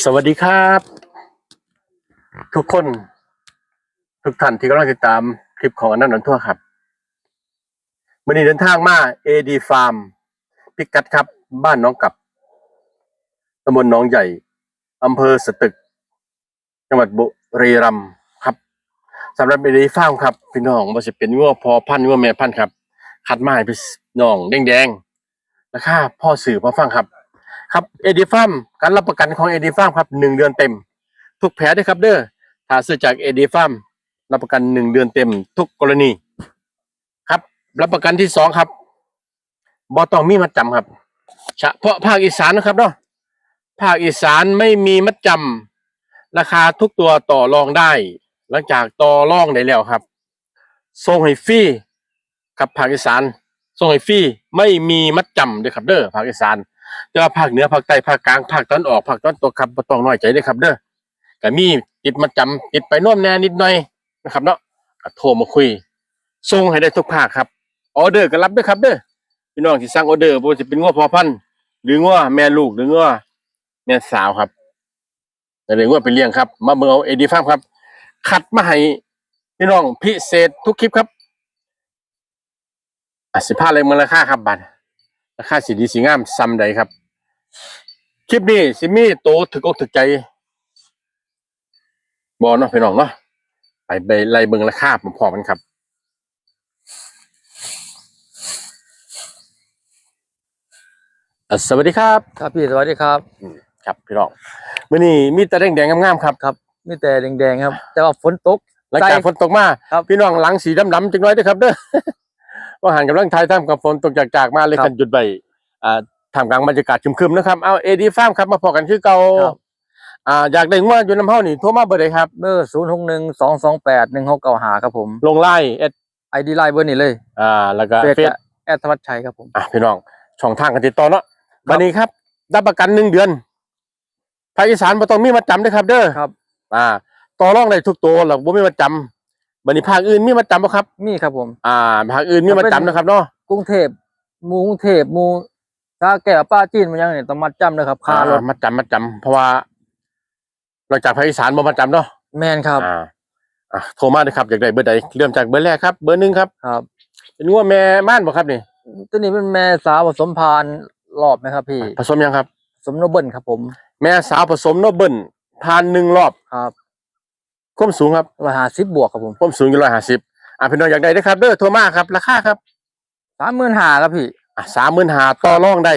สวัสดีครับ ทุกคน ทุกท่านที่กำลังติดตามคลิปของอนันต์นนทั่วครับวันนี้เดินทางมา AD Farm พิกัดครับ บ้านน้องกับตำบลหนองใหญ่อำเภอสตึก จังหวัดบุรีรัมย์ครับสำหรับ AD Farm ครับ พี่น้องว่าจะเป็นงัวพอพันงัวแม่พันครับคัดมาให้พี่น้องแดงๆราคาพ่อสื่อพ่อฟังครับ ครับเอดีฟาร์มการรับประกันของเอดีฟาร์มครับหนึ่งเดือนเต็ม ทุกแผลด้วยครับเด้อถ้าซื้อจากเอดีฟาร์มรับประกันหนึ่งเดือนเต็ม ทุกกรณี ครับ รับประกันที่สองครับบอตองมีมัดจำครับเฉพาะภาคอีสานนะครับเนาะภาคอีสานไม่มีมัดจำราคาทุกตัวต่อรองได้ หลังจากต่อรองได้แล้วครับส่งให้ฟรีกับภาคอีสานส่งให้ฟรีไม่มีมัดจำด้วยครับเด้อภาคอีสาน แต่ว่าภาคเหนือภาคใต้ภาคกลางภาคตะวันออกภาคตะวันตกครับบ่ต้องน้อยใจเด้อครับ เด้อก็มีติดมาจำติดไปน่นแน่นิดหน่อยนะครับเนาะก็โทรมาคุยส่งให้ได้ทุกภาคครับออเดอร์ก็รับด้อครับเด้อพี่น้องที่สั่งออเดอร์บ่ว่าจะเป็นงัวพอพันธุ์หรืองัวแม่ลูกหรืองัวแม่สาวครับแต่เรื่องงัวไปเลี้ยงครับ มาเบิ่งเอาเอดีฟาร์มครับ คัดมาให้พี่น้องพิเศษทุกคลิปครับอะสิพาเลยมือราคาครับบัดราคาสีดีสีงามซ้ำใดครับ คลิปนี้สิมีโตถึกอกถึกใจบอเนาะพี่น้องเนาะไปไปไล่เบิ่งราคาพร้อมๆกันครับอะสวัสดีครับ ครับพี่สวัสดีครับครับพี่น้องมื้อนี้มีแต่แดงๆงามๆครับครับมีแต่แดงๆครับ แต่ว่าฝนตกหลังจากใส่ฝนตกมาครับพี่น้องหลังสีดำๆจังน้อยเด้อครับเด้อ ว่าหันกำลังทายท่ามกับฝนตกจากๆมาเลยครับ กันหยุดไปอ่าท่ามกลางบรรยากาศครึมๆนะครับเอาเอดีฟาร์มครับมาพอกันคือเก่าครับ อ่าอยากได้งวดอยู่น้ำเฮานี่โทรมาเบอร์ใดครับ เบอร์ศูนย์หกหนึ่งสองสองแปดหนึ่งหกเก้าหาครับผมลงไลน์แอดไอดีไลน์เบอร์นี้เลยอ่าแล้วก็เฟซเฟซแอดธวัชชัยครับผม อะพี่น้องช่องทางการติดต่อเนาะวันนี้ครับรับประกันหนึ่งเดือนภาคอีสานบ่ต้องมีมาจำด้วยครับ เด้อครับ อ่าต่อรองได้ทุกตัวหรอกบ่มีมาจำ บัดนี้ภาคอื่นมีมาจำบ่ครับ มีครับผม อ่า ภาคอื่นมีมาจำนะครับเนาะกรุงเทพหมูกรุงเทพหมูสาแก้วป้าจีนมันยังเนี่ยต้องมัดจำนะครับค่ารถอ่มาจำมาจำเพราะว่าเราจากภาคอีสานบ่มาจำเนาะแมนครับอ่าอะโทรมาเลยครับอยากได้เบอร์ใดเริ่มจากเบอร์แรกครับ เบอร์หนึ่งครับครับเป็นงัวแม่ม่านบ่ครับนี่ตัวนี้เป็นแม่สาวผสมพานรอบไหมครับพี่ ผสมยังครับผสมโนเบิลครับผม แม่สาวผสมโนเบิลทานหนึ่งรอบครับ ความสูงครับร้อยห้าสิบบวกครับผมความสูงอยู่ร้อยห้าสิบอะพี่น้องอยากได้เด้อครับเด้อโทรมาครับ ราคาครับสามหมื่นห้าครับพี่อะสามหมื่นหาต่อรองได้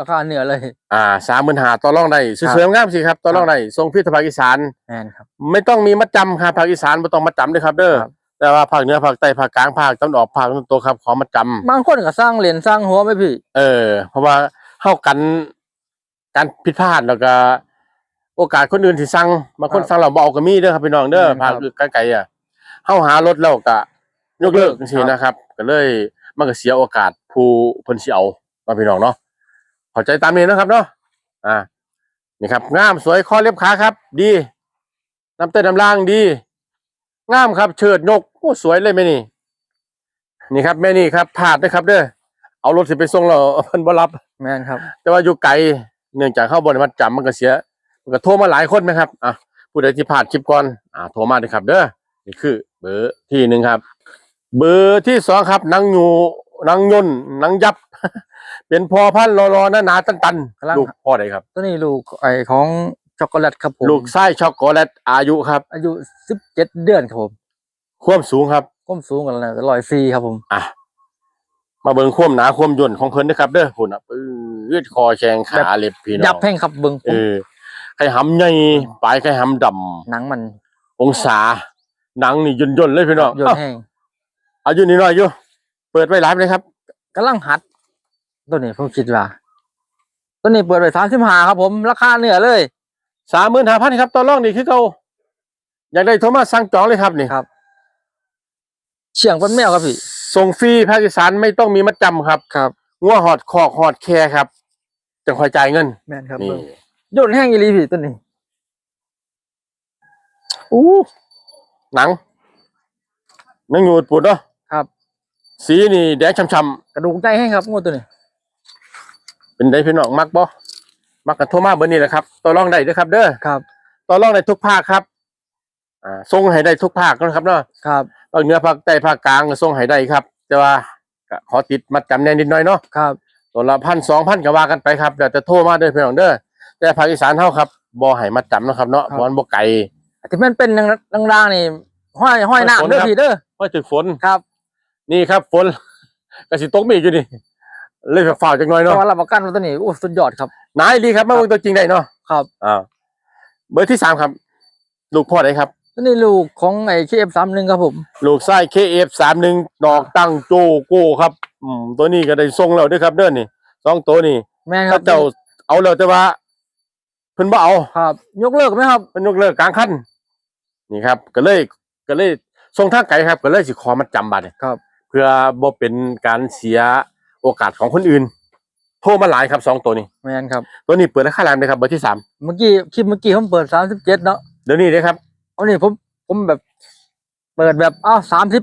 ราคาเหนือเลย อ่าสามหมื่นหาต่อรองได้สวยๆงามสิครับต่อรองได้ทรงพิธภาคอีสานแมนครับไม่ต้องมีมัดจำครับภาคอีสานไม่ต้องมัดจำด้วยครับ เด้อครับแต่ว่าภาคเหนือภาคใต้ภาคกลางภาคตะวันออกภาคตะวันตกครับขอมัดจำบางคนก็สร้างเหรียญสร้างหัวไหมพี่ เออ เพราะว่าเข้ากันการผิดพลาดแล้วก็ โอกาสคนอื่นที่สั่งบางคนครับสั่งเราบเอาก็มีเด้อครับพี่น้องเด้ออืมภาคครับอื่นไกลๆอะเข้าหารถแล้วก็ยกเลิกครับจังซี่นะครับ ก็เลยมันก็เสียโอกาสผู้เพิ่นสิเอาเนาะพี่น้องเนาะเข้าใจตามนี้นะครับเนาะอ่านี่ครับงามสวยข้อเล็บขาครับ ดีน้ำเต้นน้ำล่างดีงามครับ เชิดนกโอ้สวยเลยแม่นี่นี่ครับแม่นี่ครับพลาดนะครับ เด้อเอารถสิไปส่งแล้วเพิ่นบ่รับแมนครับ แต่ว่าอยู่ไกลเนื่องจากเข้าบนมัดจำมันก็เสียมัน ก็โทรมาหลายคนไหมครับอะผู้ใดที่ผ่านคลิปก่อนอ่าโทรมาเลยครับ เด้อนี่คือ เบอร์ที่หนึ่งครับ เบอร์ที่สองครับนางยูนางยนต์นางยับ เป็นพอพันธุ์รอรอหนาหนาตันตันกำลัง ลูกพ่อใดครับ ตัวนี้ลูกไอของช็อกโกแลตครับผมลูกไส้ช็อกโกแลตอายุครับ อายุสิบเจ็ดเดือนครับผมความสูงครับ ก้มสูงกันแล้วร้อยสี่ครับผม อะมาเบิ่งความหนาความย่นของเพิ่นนะครับ เด้อพุ่นอะปื้ดคอแขงขาเล็บพี่น้องยับแพ่งครับเบิ้งผเอมอ ไข่หำใหญ่ปลายไข่หำดำหนังมันองศา หนังนี่ย่นๆเลยพี่น้องโยนเอ้าแห้งอายุนิดหน่อยอยู่ เปิดไว้หลายเลยครับกำลังหัด ตัวนี้ผมคิดว่า ตัวนี้เปิดไปสามสิบห้าครับผม ราคาเหนือเลย สามหมื่นห้าพันครับต่อรองนี่คือเขาอยากได้โทรมาสั่งจองเลยครับนี่ครับ เชียงเป็นแมวครับพี่ ส่งฟรีภาคอีสานไม่ต้องมีมัดจำครับครับ งัวหอดคอกหอดแคร์ครับจะคอยจ่ายเงิน แมนครับนี่เบิ่ง โยนแห้งอีหลีพี่ตัวนี้อู้หนังหนังยูดปูดเนาะครับ สีนี่แดงช้ำกระดูกใจแห้งครับงูตัวนี้ๆเป็นไดพี่น้องมักบ่มักกันโทรมาเบอร์นี้แหละครับต่อรองได้เด้อครับ เด้อครับต่อรองได้ทุกภาคครับ อ่าส่งให้ได้ทุกภาคนะครับเนาะครับภาคเหนือภาคใต้ภาคกลางก็ส่งให้ได้ครับ แต่ว่าก็ขอติดมัดจำแน่นิดหน่อยเนาะครับตัวละพันสองพันก็ว่ากันไปครับเดี๋ยวจะโทรมาเด้อพี่น้องเด้อ แต่ภาคอีสานเฮาครับบ่ให้มัดจำนะครับเนาะเพราะมันบ่ไกลที่มันเป็นดังๆนี่ห้อยห้อยหน้าฝนเด้อครับพี่เด้อว่าถึกฝนครับนี่ครับฝนก็สิตกมีอีกอยู่นี่เลยฝ่าจังหน่อยแต่เนาะว่ารับประกันว่าตัวนี้โอ้สุดยอดครับ นายดีครับมาเบิ่งตัวจริงได้เนาะครับ อ่าเบอร์ที่สามครับ ลูกพ่อได้ครับ ตัวนี้ลูกของไอ้เคเอฟสามหนึ่งครับผม ลูกไส้ KF สามหนึ่งดอกตั้งโจโก้ครับ อืมตัวนี้ก็ได้ทรงแล้วเด้วยครับ เด้อนี่สองตัวนี่แม่นคถ้ารับเจ้าเอาแล้วแต่ว่า เพิ่นบ่เอาครับ ยกเลิกไหมครับ เพิ่นยกเลิกกลางคันนี่ครับ ก็เลยก็เลยส่งทางไกลครับ ก็เลยสิขอมัดจำบัตรครับ เพื่อบ่เป็นการเสียโอกาสของคนอื่น โทรมาหลายครับสองตัวนี้แม่นครับ ตัวนี้เปิดราคาแรงเลยครับเบอร์ที่สามเมื่อกี้คลิปเมื่อกี้ผมเปิดสามสิบเจ็ดเนาะเดี๋ยวนี้เลยครับเอานี่ผมผมแบบ เปิดแบบอ้าวสามสิบ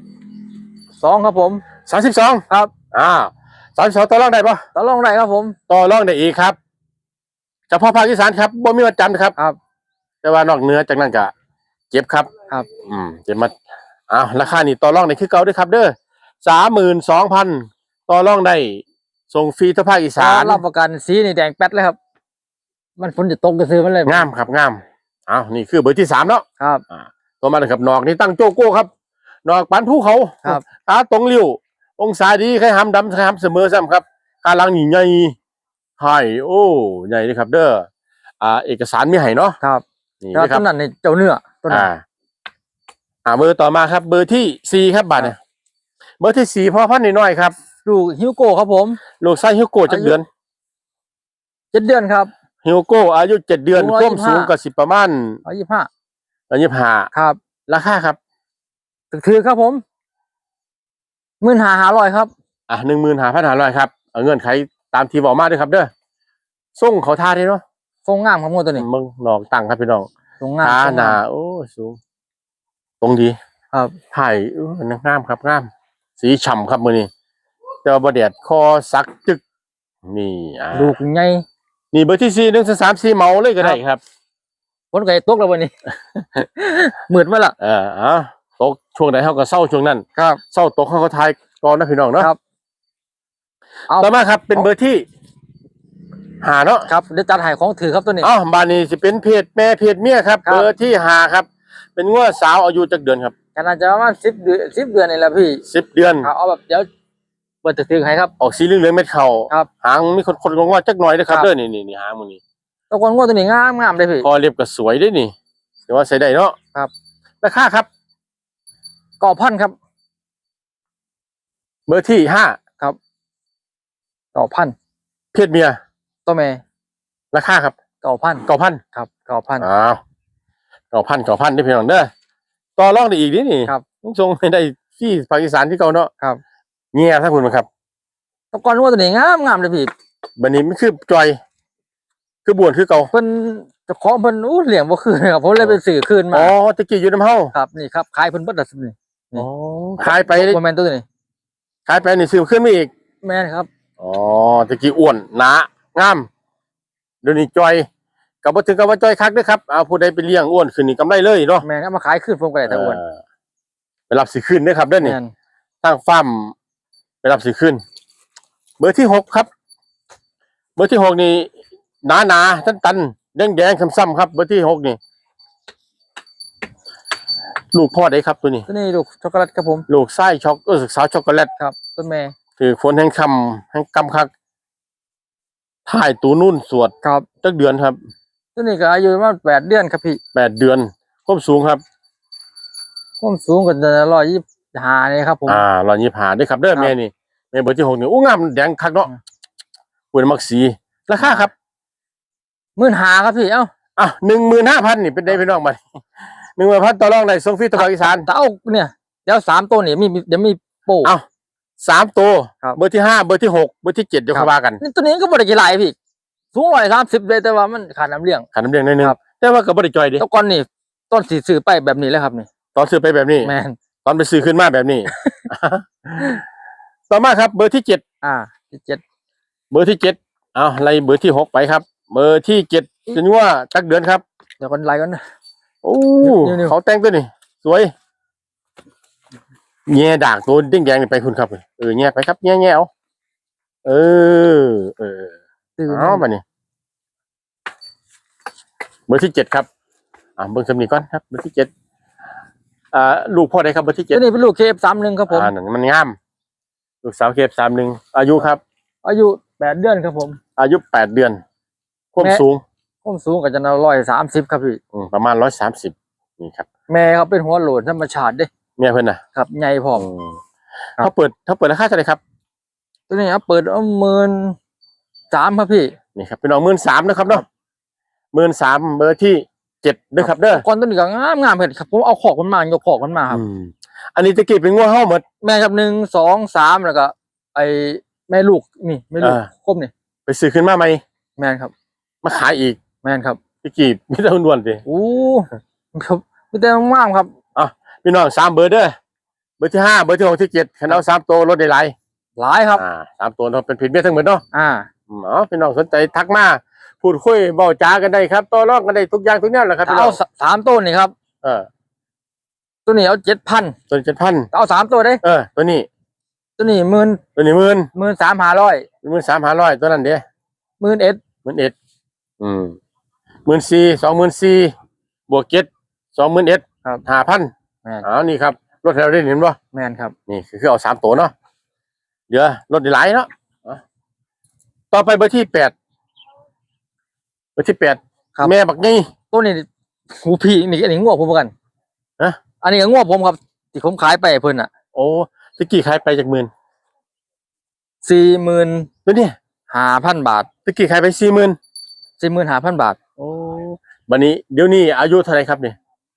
สองครับผมสามสิบสองครับ อ่าสามสิบสองต่อรองได้ปะต่อรองได้ครับผม ต่อรองได้อีกครับ เฉพาะภาคอีสานครับบ่มีวันจันทร์ครับ ครับ แต่ว่านอกเหนือจากนั้นก็เจ็บครับ ครับ อืมเจ็บมาอ้าวราคานี่ต่อรองได้คือเก่าด้วยครับ เด้อสามหมื่นสองพันต่อรองได้ส่งฟรีทั่วภาคอีสานรับประกันสีนี่แดงแป๊ดเลยครับ มันฝนจะตกกระซื้อมันเลยงามครับงามอ้าวนี่คือเบอร์ที่สามเนาะครับตัวมาเลยครับนอกนี่ตั้งโจโก้ครับนอกปันภูเขาครับตาตรงเลี้ยวองศาดีใครหำดำใครหำเสมอซ้ำครับการลังนี่ใหญ่ ไห่โอ้ใหญ่เลยครับ เด้ออ่า เอกสารมีให้เนาะครับนี่แล้วนะคต้รับนนั้นนี่เจ้าเนื้อต้นนั้อ่าน อ่าเบอร์ต่อมาครับ เบอร์ที่สี่ครับบัตรเนี่ยเบอร์ที่สี่พ่อพันธุ์น้อยๆครับลูกฮิวโก้ครับผมลูกไส้ฮิวโก้จักอายุเดือน เจ็ดเดือนครับ ฮิวโก้อายุเจ็ดเดือนสูงความสูง125กับสิบประมาณร้อยยี่ห้าอันยี่ห้าครับราคาครับถือถือครับผมหมื่นหาหาร้อยครับ อะหนึ่งหมื่นห้าพันห้าร้อยครับเอาเงื่อนไข ตามที่บอกมาด้วยครับ เด้อส่งเขาท่าได้เนาะทรงงามครับงวดตัวนี้มึงนอกตังครับพี่น้องทรงงามขาทรงหงานามโอ้สูงตรงดีครับไผ่เอองามครับงาม สีฉ่ำครับมือนี้เจ้าบเดียดคอสักจึกนี่อ่าลูกใหญ่นี่เบอร์ที่สี่หนึ่งสามสี่เมาเลยก็ได้ครับฝนไก่ตกแล้ววันนี้มืดมาละเอออะตกช่วงไหนเขาก็เศร้าช่วงนั้นครับเศร้าตกเขาก็ทายก่อนนะพี่น้องเนาะครับ เอาต่อมาครับ เป็นเบอร์ที่หาเนาะครับเดี๋ยวจัดให้ของถือครับตัวนี้อ้าวบานนี้สิเป็นเพจแม่เพจเมียครับ ครับ เบอร์ที่หาครับ เป็นงวดสาวอายุจักเดือนครับขนาดจะประมาณสิบเดือนสิบเดือนนี่แหละพี่สิบเดือนครับเอาแบบเดี๋ยวเปิดถือให้ครับ ออกสีเหลืองๆเม็ดเข่าครับหางมีคนคนงว่าจักหน่อยนะครับครับ เด้อนี่นี่นี่หางมันนี่ตะกอนงวดตัวนี้งามงามเลยพี่ คอเรียบก็สวยด้วยนี่แต่ว่าใส่ได้เนาะครับ ราคาครับ ก่อพันครับ เบอร์ที่ห้า ก่อพันเพศเมียตัวแม่ราคาครับก่อพันเก้าพันครับก่อพันอ้าวเก้าพันเก้าพันได้เพียงเด้อต่อรองได้อีกนิดนี่ครับต้องส่งให้ได้ที่ภาคอีสานที่เก่าเนาะครับเงียถ้าคุณมั้งครับตะกอนงวดตัวนี้งามงามเลยพี่บันนี้มันคือจอย คือบวนคือเก่าเพิ่นเจะของเพิ่นอู้เหลี่ยมบ่คืนครับผมเลยไปสื่อคืนมาอ๋อตะกี้อยู่น้ำเฮาครับนี่ครับขายเพิ่นเบิดละสิบนี่นี่อ๋อขายไปโมเมนต์ตัวนี้ขายไปนี่ซื้อขึ้นมาอีกแม่นครับ อ๋อตะกี้อ้วนหนางามเดี๋ยวนี้จอยกับบ่ถึงกับว่าจอยคักเด้อครับเอาผู้ใดไปเลี้ยงอ้วนขึ้นนี่กำไรเลยเนาะแม่นเอามาขายคืนผมก็ได้แต่อ้วนเออไปรับสิขึ้นเด้อครับเด้อนี่แม่นทางฟาร์มไปรับสิขึ้น เบอร์ที่หกครับ เบอร์ที่หกนี่หนาหนาตันตันแดงแดงๆซ้ำๆครับ เบอร์ที่หกนี่ ลูกพ่อได้ครับตัวนี้ ตัวนี้ลูกช็อกโกแลตครับผม ลูกไส้ช็อกเออสาวช็อกโกแลตครับต้นแม่ คือฝนแห่งคำแห่งกำคักถ่ายตูนุ่นสวดครับจักเดือนครับตัวนี้ก็อายุประมาณแปดเดือนครับพี่แปดเดือนความสูงครับความสูงก็จะร้อยยี่สิบห้านี่ครับผมอ่าหลอนยี่ผาด้วยครับเด้อครับแม่นี่แม่เบอร์ที่หกนี่อู้งามแดงคักเนาะอืมปวยมักสีราคาครับหมื่นหาครับพี่เอ้าอะหนึ่งหมื่นห้าพันนี่เป็นได้พี่น้องมาหนึ่งหมื่นพันต่อรองได้ส่งฟรีตะวันอีสานแต่เอาเนี่ยเดี๋ยวสามตัวนี่มีเดี๋ยวมีโป้เอ้า สามตัวครับ เบอร์ที่ห้าเบอร์ที่หกเบอร์ที่เจ็ดเดี๋ยวครับเขาว่ากันนี่ตัวนี้ก็บริกี่ลายพี่สูงร้อยสามสิบเลยแต่ว่ามันขาดน้ำเลี้ยง ขันน้ำเลี้ยงหนิดนึงครับ แต่ว่าก็บริจอยดิแตะกอนนี่ต้นสีสื่อไปแบบนี้เลยครับนี่ตอนซื้อไปแบบนี้ แมนตอนไปซื้อขึ้นมาแบบนี้ ต่อมาครับ เบอร์ที่เจ็ดอ่าที่เจ็ดเบอร์ที่เจ็ดเอาไล่เบอร์ที่หกไปครับ เบอร์ที่เจ็ดจะนี่ว่าตักเดือนครับ เดี๋ยวกันไล่กันนะ โอ้นี่ๆเขาแต่งตัวนี่สวย แง่ด่างตัวดิ้งแดงนี่ไปคุณครับ เออแง่ไปครับแง่แง่เอาเออ เออตื่นเอามานี่เบอร์ที่เจ็ดครับ อ่าเบอร์สำนีก่อนครับ เบอร์ที่เจ็ดอ่าลูกพ่อใดครับเบอร์ที่เจ็ตัดวนี้เป็นลูกเคฟสามหนึ่งครับผมอ่านั่นมันงาม ลูกสาวเคฟสามหนึ่งอายุครับ อายุแปดเดือนครับผม อายุแปดเดือน ความแม่สูงผมสูงก็จะร้อยสามสิบครับพี่อืมประมาณร้อยสามสิบนี่ครับ แม่เขาเป็นหัวโหลนธรรมชาติเด้ เมียเพิ่นน่ะครับใหญ่พร้อมอืมครับ เขาเปิดเขาเปิดราคาเท่าไหร่ครับ ตัวนี้ครับเปิดเอาหมื่นสามครับพี่ นี่ครับเป็นน้องหมื่นสามนะครับเนาะหมื่นสามเบอร์ที่เจ็ดด้วยครับเด้อก่อนตัวนี้ก็งามงามเห็นครับผมเอาขอกมันมายกขอกมันมาครับ อืมอันนี้ตะกี้เป็นงัวเฮ้าหมด แม่ครับหนึ่งสองสามแล้วก็ ไอแม่ลูกนี่แม่ลูกอ่าคมนี่ไปซื้อขึ้นมาไหมแม่นครับ มาขายอีกแม่นครับตะกี้มีแต่นวลๆสิอู้ครับมีแต่งามครับ พี่น้องสามเบอร์เด้อเบอร์ที่ห้าเบอร์ที่หกที่เจ็ดคันเอาสามตัวลดได้หลายหลายครับ อ่าสามตัวเราเป็นผิดเบี้ยทั้งหมดเนาะอ่า อืมอ๋อพี่น้องสนใจทักมาพูดคุยเบาจากันได้ครับต่อรองกันได้ทุกอย่างทุกอย่างแหละครับถ้าพี่น้เอาองสสามต้นนี่ครับ เออตัวนี้เอาเจ็ดพันตัวเจ็ดพันเอาสามตัวได้เออตัวนี้ตัวนี้หมื่นตัวนี้หมื่นหมื่นสามห้าร้อยหมื่นสามห้าร้อยตัวนั้นเด้ หมื่นเอ็ดหมื่นเอ็ดอืมหมื่นสี่สองหมื่นสี่บวกเจ็ดสองหมื่นเอ็ดครับห้าพัน แม่น อ๋อนี่ครับรถเราได้เห็นป่ะแม่นครับ นี่คือคือเอาสามตัวเนาะเดี๋ยวรถได้หลายเนาะอะต่อไปเบอร์ที่แปดเบอร์ที่แปดครับ แม่บักนี่ ตัวนี้หูพี่นี่อันนี้งวผมเหมือนกันฮะ อันนี้ก็งวผมครับที่ผมขายไปให้เพิ่นอะโอ้ตะกี้ขายไปจากหมื่นสี่หมื่นตัวเนี้ยห้าพันบาทตะกี้ขายไปสี่หมื่นสี่หมื่นห้าพันบาท โอ้บันนี้เดี๋ยวนี้อายุเท่าไหรครับเนี่ย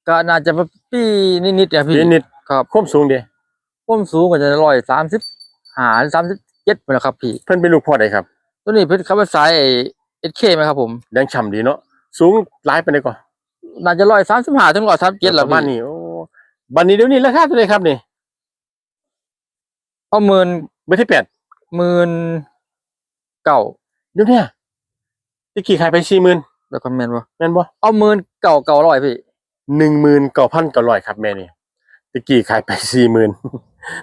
ก็น่าจะปีนิดๆเนี่ยพี่ปีนิดครับโค้มสูงเดียผมสูงก็จะร้อยสามสิบห้าสามสิบเจ็ดไปแล้วครับพี่ เพิ่นเป็นลูกพ่อใดครับ ตัวนี้เป็นคำว่าสายเอสเคไหมครับผมแดงฉ่ำดีเนาะสูงหลายไปเลยก่อนน่าจะร้อยสามสิบห้าถึงร้อยสามเจ็ดแล้วประมาณพี่นี้โอ้บันนี้เดี๋ยวนี้ราคาเท่าไหรครับนี่เอาหมื่นเบอร์ที่แปดหมื่นเก่าเดี๋ยวเนี้ตะกี้ขายไปสี่หมื่นแล้วก็แมนบ่แม่นบ่เอาหมื่นเก่าเก่าร้อยพี่ หนึ่งหมื่นเก้าพันเก้าร้อยครับแม่นี่ตะกี้ขายไปสี่หมื่น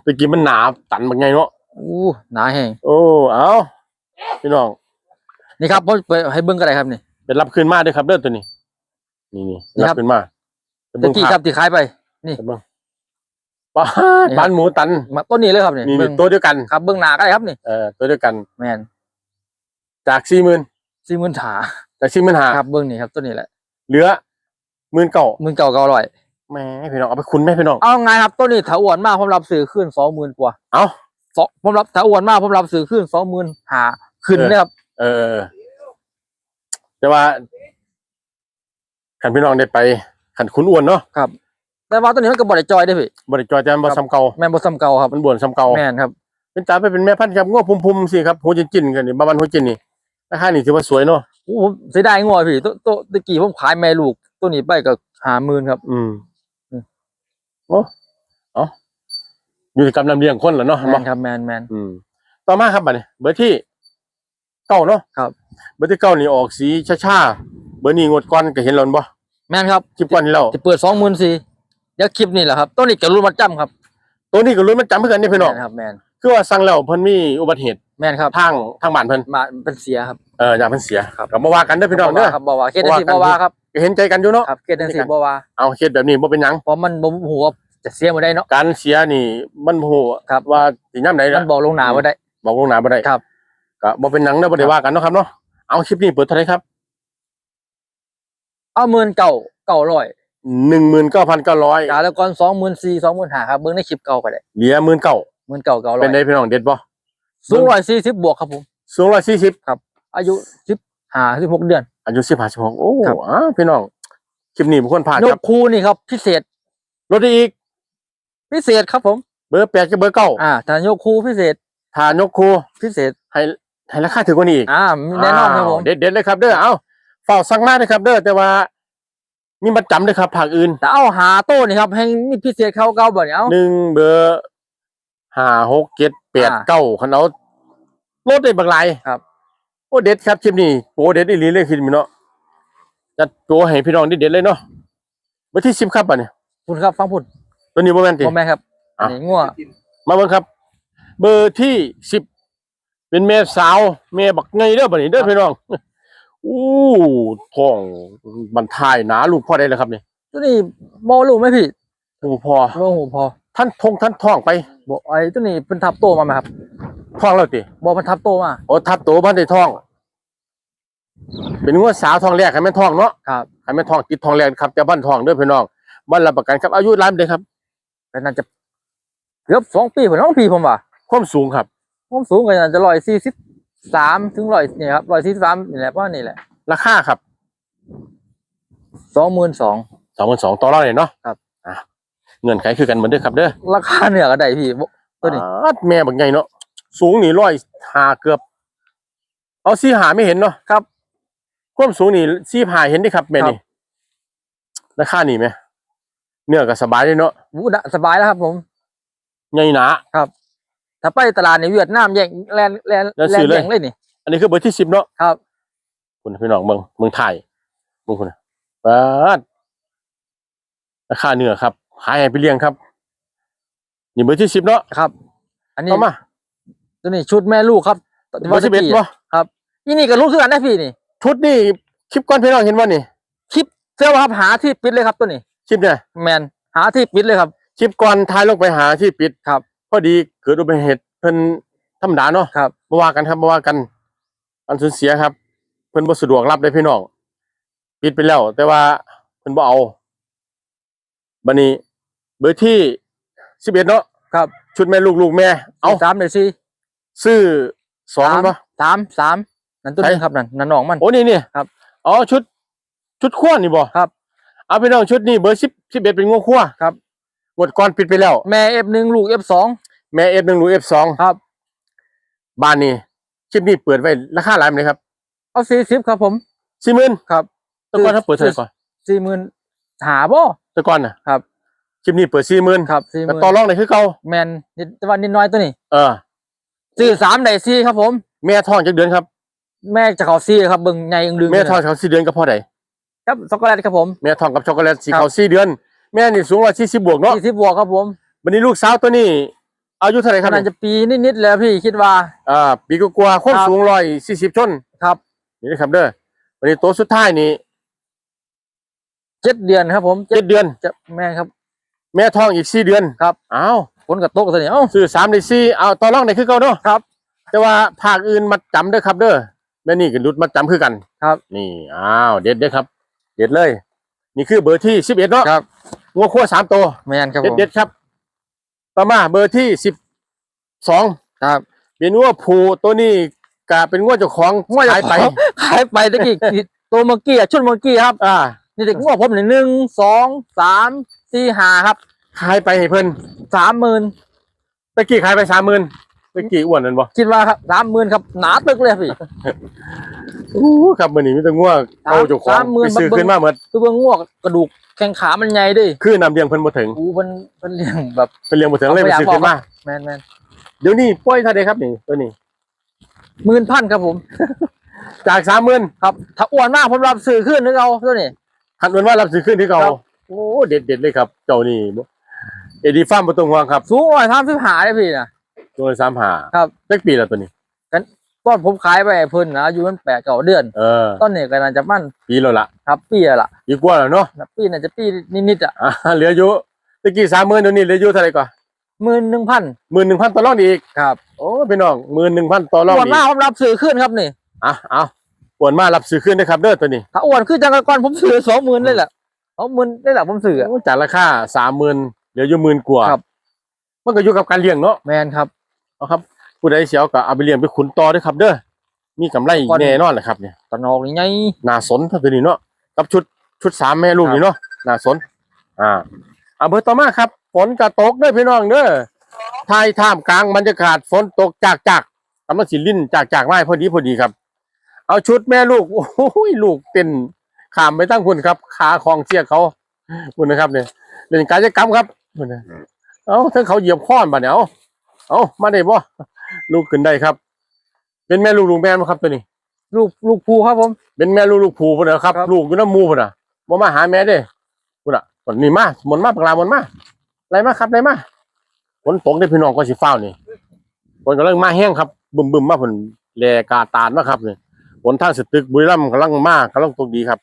ตะกี้มันหนาตันบางไงเนาะอู้หนาแห้งโอ้เอาพี่น้องนี่ครับผมเปิดให้เบิ้งก็ได้ครับนี่เป็นรับคืนมาด้วยครับเด้อตัวนี้ นี่นี่นี่รัครับบคืนมาไปตะเบิ่งกี้ภาพครับที่ขายไป นี่ไปเบิ่งป้าดนี่ครับบ้านหมูตันมาต้นนี้เลยครับนี่นี่เบิ้นี่งตัวเดียวกันครับเบิ้งหนาก็ได้ครับนี่เออตัวเดียวกันแมนจากสี่หมื่นสี่หมื่นถาจากสี่หมื่นห้าครับเบิ้งนี่ครับตัวนี้แหละเหลือ หมื่นเก้าหมื่นเก่าเก่าร้อยแหม่พี่น้องเอาไปคุณแม่พี่น้องเอาไงครับตัวนี้ถ้าอ้วนมากผมรับซื้อขึ้นสองหมื่นกว่าเอาสองผมรับถ้าอ้วนมากผมรับซื้อขึ้นสองหมื่นหาขึ้นเออเลยครับ เออแต่ว่าขันพี่น้องได้ไปขันคุณอ้วนเนาะครับ แต่ว่าตัวนี้มันก็บริจอยได้อพี่บริจอยแต่มันบ่ซ้ำเก่าแม่นบ่ซ้ำเก่าครับมันบ่วนซ้ำเก่าแม่นครับเป็นตาไปเป็นแม่พันธุ์ครับง้อพุ่มๆสิครับหัวจินๆกันนี่บาบันหัวจินนี่ราคานี่ถือว่าสวยเนาะโอ้ผมเสียดายงัวพี่ตัวตัวตะกี้ผมขายแม่ลูก ตัวนี้ไปก็หาหมื่นครับ อืมอืมโอ้เอาอยู่ที่กำลังเลี้ยงคนเหรอเนาะแมนครับแมนแมนอืม ต่อมาครับบัดนี้เบอร์ที่เก้าเนาะครับ เบอร์ที่เก้านี่ออกสีชาๆเบอร์นี้งวดก่อนก็เห็นแล้วบ่แมนครับคลิปก่อนนี่แล้วจะเปิดสองหมื่นสี่เดี๋ยวคลิปนี่แหละครับตัวนี้จะรุ่นมาจ้ำครับ ตัวนี้ก็ลุ้นมันจำเพื่อกันนี่พี่น้องแมนครับแมน คือว่าสั่งแล้วเพิ่นมีอุบัติเหตุแมนครับทางทางบ้านเพิ่นมาเป็นเสียครับเอออย่างเพิ่นเสียครับก็บ่ว่ากันเด้อพี่น้องเด้อครับบอว่าเคสเดนซีบบ่อว่าว่ากันครับก็เห็นใจกันอยู่เนาะครับเคสเดนซีบอว่าเอาเคสแบบนี้บ่เป็นหยังเพราะมันบ่หัวาจะเสียมาได้เนาะการเสียนี่มันบ่ฮู้ครับว่าสิยามใดมัล่ะนบอกลงหนาว่าได้บอกลวงหน้าบ่ได้ครับก็บ่เป็นหยังเด้อบ่ได้ว่ากันเนาะครับเนาะเอาคลิปนี้เปิดเท่าไหร่ครับเอาหมื่นเก่าเก่าร้อย19,900กาแล้วก่อนสองหมื่นสี่สองหมื่นห้าครับเบิ้งในคลิปเก่าก็ได้เหลือ19,000 หมื่นเก่าเก่าร้อเป็นยไดพี่น้องเด็ดบ่สูงร้อยสี่สิบบวกครับผม สูง140อายุสิบห้าสิบหกเดือน อายุ15 16โอ้ครับอ้าวพี่น้องคลิปนี้บ่ควรพลาดนครักบคูนี่ครับ พิเศษลดได้อีก พิเศษครับผม เบอร์8กับเบอร์9อ่าถ้านกคูพิเศษถ้านกคูพิเศษ ให้ให้ราคาถูกกว่านี้อีกอ่าแน่นอนครับผมาวเด็ดๆเลยครับเด้อเอาเฝ้าสั่งมาเลยครับเด้อแต่ว่ามีมัดจำเลยครับภาคอื่นแต่เอาหาโต้นี่ครับให้มีพิเศษเขาเก่าบ่เนี่ยเอาหนึ่งเบอร์ ห้าหกเจ็ดแปดอ่าเก้าคันเอาลดได้บางหลายครับโอ้อ้เด็ดครับคลิปนี้โอ้เด็ดอีหลีเลยคลิปนี้เนาะจัดโปรให้พี่น้องได้เด็ดเลยเนาะเบอร์ที่สิบครับอันนี้คุณครับฟังพูดตัวนี้โมเมนติพ่อแม่ครับอัอะนนี้งัวมาเบิ่งครับ เบอร์ที่สิบเป็นแม่สาวแม่บักไงเด้อบัดนี้เด้อพี่น้องอู้ท้องบรรทายหนาลูกพ่อได้แล้วครับนี่ตัวนี้บอลูกไหมพี่โอ้พ่อโอ้โหพอ ท่านทงท่านท้องไปบอกไอ้ตัวนี้เป็นทับโตมาไหมครับท้องแล้วติบอกมันทับโตมาโอ้ทับตัวบ้านได้ท้อง เป็นงวดสาวท้องแรกให้แม่นท้องเนาะครับให้แม่นท้องติดท้องแรกครับแต่บ้านท้องเด้อพี่น้องบ้านรับประกันครับอายุร้านเด้อครับแต่น่าจะเกือบสองปีผมน้องปีผมว่ะความสูงครับผมสูงกันน่าจะร้อยสี่สิบสามถึงร้อยนี่ครับร้อยสี่สิบสามนี่แหละเพราะนี่แหละราคาครับสองหมื่นสองสองพันสองต่อรองเลยเนาะครับอะ เงื่อนไขคือกันเหมือนเด้อครับเด้อราคาเหนือก็ได้พี่บ่ตัวนี้อาดแม่บักใหญ่เนาะสูงนี่ร้อยหาเกือบ เอาซี่หาไม่เห็นเนาะครับความสูงนี่ซี่หาเห็นดิครับแม่นี่ราคานี่ไหมเนื้อก็สบายเลยเนาะวูดะสบายแล้วครับ ผมใหญ่หนาถ้าไปตลาดในเวียดนามแย่งแลนแลนแล้วแลซื้นอเลยแย่งเลยนี่ อันนี้คือเบอร์ที่สิบเนาะครับคุณพี่น้องเมืองเมืองไทยมึงคุณนะปาดราคาเนื้อครับ ขายให้ไปเลี้ยงครับนี่เบอร์ที่สิบเนาะครับ อันนี้เอามาตัวนี้ชุดแม่ลูกครับเบอร์สิบเอ็ดเนาะครับนี่นี่ก็ลูกคือกันได้พี่นี่ ชุดนี่คลิปก้อนพี่น้องเห็นว่านี่คลิปเสื้อครับหาที่ปิดเลยครับตัวนี้คลิปเนี่ยแมนหาที่ปิดเลยครับคลิปก่อนท้ายลงไปหาที่ปิดครับพอดีเกิดอุบัติเหตุเพิ่นธรรมดาเนาะครับมาว่ากันครับมาว่ากันอันสูญเสียครับ เพิ่นบ่สะดวกรับได้พี่น้องปิดไปแล้ว แต่ว่าเพิ่นบ่เอา บัดนี้ เบอร์ที่11เนาะครับชุดแม่ลูกลูกแม่ เอาสามเดี๋ยวสี่ซื้อสองสามปะสามสามนั่นตัวใช่นี้ครับนั่นนั่นน้องมันโอ้นี่นี่ครับอ๋อชุด ชุดขั้วนี่บ่ครับเอาพี่น้องชุดนี้เบอร์10 11เป็นงัวขั้วครับงวดก่อนปิดไปแล้ว แม่เอฟหนึ่งลูกเอฟสองแม่ F1 ลูก F2 ครับบ้านนี้คลิปนี้เปิดไว้ราคาหลายไหมครับ เอาสี่สิบครับผม40,000ครับแต่ก่อนถ้าเปิดเท่าไหร่ก่อนสี่หมื่นหาบ่ แต่ก่อนน่ะครับ คลิปนี้เปิด40,000ครับสี่หแต่มื่นต่อรองได้คือเก่าแมนนิดแต่ว่านิดน้อยตัวนี้เออสี่สามได้สี่ครับผม แม่ท้องจักเดือนครับ แม่จะเขาสี่ครับเบิ่งไงอึงดึงแม่ท้องเขา4เดือนก็พอได้ครับช็อกโกแลตครับผม แม่ท้องกับช็อกโกแลตสีครับ เขา4เดือน แม่นี่สูง140บวกเนาะสี่สิบบวกครับผมวันนี้ลูกสาวตัวนี้ อายุเท่าไหร่ครับน่าจะปีนิดๆแล้วพี่คิดว่า อ่าปีกว่าๆความครับ สูง140ชน ครับ นี่นะครับเด้อวันนี้ตัวสุดท้ายนี่ เจ็ดเดือนครับ ผมเจ็ด7เดือนจะแม่ครับ แม่ท้องอีก4เดือนครับอ้าวฝนกับตกตัวนี้เอ้าซื้อ3ได้4เอาต่อรองได้คือเก่าเนาะครับ แต่ว่าภาคอื่นมาจำเด้อครับเด้อแม่นี่ก็รุดมาจำคือกันครับ นี่อ้าวเด็ดเด้อครับ เด็ดเลย นี่คือเบอร์ที่11เนาะครับงัวขั้วสามตัวแมนครับเด็ผดมเด็ดครับต่อมาเบอร์ที่สิบสองครับเป็นงัวผูตัวนี้กะเป็นงัวเจ้าของงัวจะขายไปขายไปตะกี้ตัวเมื่อกี้อะชุดเมื่อกี้ครับ อ่า นี่เด็กงัวผมนี่หนึ่งสองสามสี่ห้าครับขายไปให้เพิ่นสามหมื่นตะกี้ขายไปสามหมื่นตะกี้อ้วนนั่นบ่คิดว่าครับสามหมื่นครับหนาตึกเลยพี่อู้ครับมื้อนี้มีแต่งัวเอาเจ้าของสามหมื่นไปซื้อบักเบิ่งขึ้นมาหมดตัวเบิ่งงัวกระดูกแข้งขามันใหญ่เดิคือนำเลี้ยงเพิ่นบ่ถึงอูมันมันเลี้ยงแบบเพิ่นเลี้ยงบ่ถึงเลยไปซื้อขึ้นมาแมนแมนเดี๋ยวนี้ปล่อยเท่าใดครับนี่ตัวนี้หมื่นพันครับผม จาก30,000ครับ ถ้าอ้วนมากผมรับซื้อขึ้นนึกเอาตัวนี้ คันอ้วนว่ารับซื้อขึ้นที่เก่าครับ โอ้เด็ดเด็ดๆเลยครับ เจ้านี่เอดีฟาร์มบ่ต้องห่วงครับสูงร้อยสามสิบหาได้พี่นะ ตัวละ35ครับจักปีแล้วตัวนี้ ตอนผมขายไปให้เพิ่นนะอายุมันแปดเก้าเดือน เออ ตอนนี้ก็น่าจะมั่นปีแล้วล่ะครับปีละล่ะปีกว่าแล้วเนาะนะปีน่าจะปีนิดๆอะอ่าเหลืออยู่ตะกี้สามหมื่นเดี๋ยวนี้เหลืออยู่เท่าไหร่ก่อนหมื่นหนึ่งพันหมื่นหนึ่งพันต่อรองอีก ครับโอ้พี่น้องหมื่นหนึ่งพันต่อรองอ้วนอีกมากผมรับซื้อขึ้นครับนี่ อะเอา ปวนมารับซื้อขึ้นนะครับเด้อตัวนี้ถ้าอ้วนขึ้นจังก่อนผมซื้อสองหมื่นเลยแหละสองหมื่นได้แหละผมซื้ออะโอ้จากราคาสามหมื่นเหลืออยู่หมื่นกว่าครับ มันก็อยู่กับการเลี้ยงเนาะแมนครับ เอาครับผู้ใดเสียวก็เอาไปเลี้ยงไปขุนต่อด้วยครับเด้อมีกำไรก่อน แน่นอนแหละครับเนี่ยตะนอกนี่ไงน่าสนครับตัวนี้เนาะกับชุดชุดสามแม่ลูกนี่เนาะน่าสน อ่าเอาเบอร์ต่อมาครับฝนกระตกเด้อพี่น้องเด้อทายท่ามกลางบรรยากาศฝนตกจากจากกำลังสิลิ้นจากจากไม้พอดีพอดีครับ เอาชุดแม่ลูก โอ้ยลูกเต้นขามไปตั้งคุณครับ ขาของเสียเขาคุณนะครับเนี่ยเป็นการจะกรรมครับคุณนะเอาถ้าเขาเหยียบข้อนบ่เนี่ยเอาเอามาได้บ่ลูกขึ้นได้ครับ เป็นแม่ลูกลูกแม่ไหมครับตัวนี้ ลูกลูกภูครับผม เป็นแม่ลูกลูกผูพุ่นนะครับครับ ลูกอยู่น้ำหมูพุ่นน่ะบ่มาหาแม่เด้พุ่นน่ะพุ่นนี่มาหมนมาปากลาหมนมาไรมาครับไรมาฝนตกได้พี่น้องก็สิฟ้าวนี่ฝนกำลังมาแห้งครับบึมบึมๆมาพุ่นแลกาตานมาครับนี่ ฝนทางสตึกบุรีรัมย์กำลังมากำลังตกดีครับ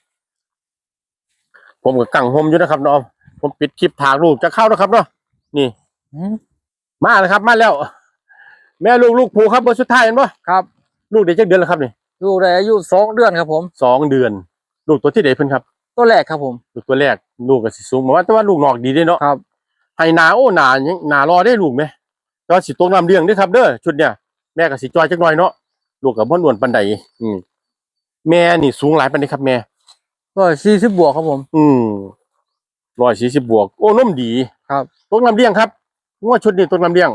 ผมก็กังหมอยู่นะครับเนาะผมปิดคลิปทางลูกจะเข้าแล้วครับเนาะนี่อืมมาแล้วครับ มาแล้ว แม่ลูกลูกผูครับเบอร์สุดท้ายเห็นปะครับ ลูกเด็กจักเดือนแล้วครับนี่ลูกได้อายุสองเดือนครับผมสองเดือน ลูกตัวที่เด็กเพิ่นครับ ตัวแรกครับผมลูกตัวแรกลูกก็สิสูงมาว่าแต่ว่าลูกนอกดีเด้เนาะครับให้หนาโอ้หนายังหนารอได้ลูกไหมแต่ว่าสิตกน้ำเลี้ยงเด้อครับเด้อชุดเนี้ยแม่ก็สิจอยจักหน่อยเนาะลูกกับพ่อหนวนปันใดอืม แม่นี่สูงหลายปันใดครับแม่ ก็สี่สิบบวกครับผม อืมร้อยสี่สิบบวก โอ้นมดีครับตกน้ำเลี้ยงครับงวดชุดนี้ตกน้ำเลี้ยง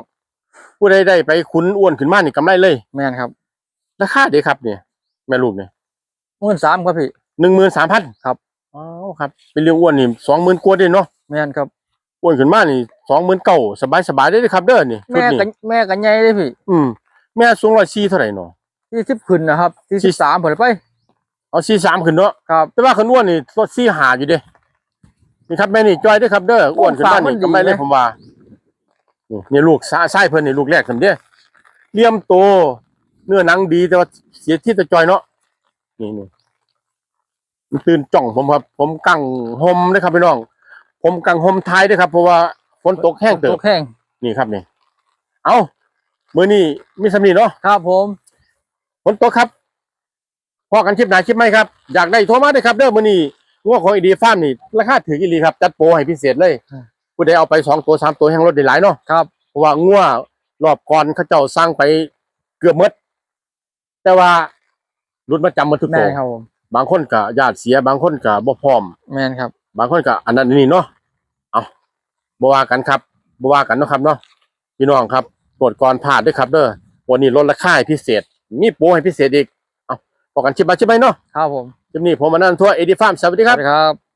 ผู้ใดได้ไปขุนอ้วนขึ้นมานี่กำไรเลย แม่นครับราคาเด้ครับเนี่ยแม่ลูกเนี่ยหมื่นสามครับพี่หนึ่งหมื่นสามพันครับอ๋อครับ เป็นเรื่องอ้วนนี่สองหมื่นกว่าเด้เนาะแม่นครับอ้วนขึ้นมานี่สองหมื่นเก้าสบายสบายได้เลยครับเด้อนี่ชุดแม่นี้ กันแม่กันใหญ่เลยพี่อืม แม่สูงร้อยสี่เท่าไหร่เนาะสี่สิบขึ้นนะครับสี่สิบสามเผลไป เอาสี่สามขึ้นเนาะครับแต่ว่าขนอ้วนนี่ลดสี่หาอยู่เด้นี่ครับแม่นี่จอยเด้อครับเด้ออ้วนขึ้นมานี่ฝากมันดีกำไรเลยนะผมว่านี่นี่ลูกซ้ายซ้ายเพิ่นนี่ลูกแรกผมเด้อเลี่ยมโตเนื้อหนังดีแต่ว่าเสียที่ตะจอยเนาะนี่นี่มันตื่นจ้องผมครับ ผมกังหมนะครับพี่น้อง ผมกังหมท้ายด้วยครับเพราะว่าฝนตกแห้งเติตบกแห้งนี่ครับนี่ เอามือนี่มีสำนีเนาะครับผมฝนตกครับ พอกันคลิปไหนคลิปไหมครับ อยากได้โทรมาได้ครับเด้อมือนี่งวของอีดีฟาร์มนี่ราคาถืออีหลีครับ จัดโปรให้พิเศษเลยผู้ใดเอาไปสองตัวสามตัวแห้งรถได้หลายเนาะครับเพราะว่างัวรอบก่อนเขาเจ้าสร้างไปเกือบหมดแต่ว่ารุ่นมาจำมาทุกแม่ตัวนครับผมบางคนก็ญาติเสียบางคนก็บ่พร้อมแม่นครับ บางคนก็อันนั้นอันนี่เนาะเอาบ่ว่ากันครับบ่ว่ากันเนาะครับเนาะพี่น้องครับตรวจก่อนผ่านด้วยครับเด้อวันนี้ลดราคาให้พิเศษ มีโปรให้พิเศษอีกเอา พอกันชิบมาชิบไปเนาะครับผมคลิปนี้ผมมานั่นทั่วเอดีฟาร์มสวัสดีสควัรัสบดีครับ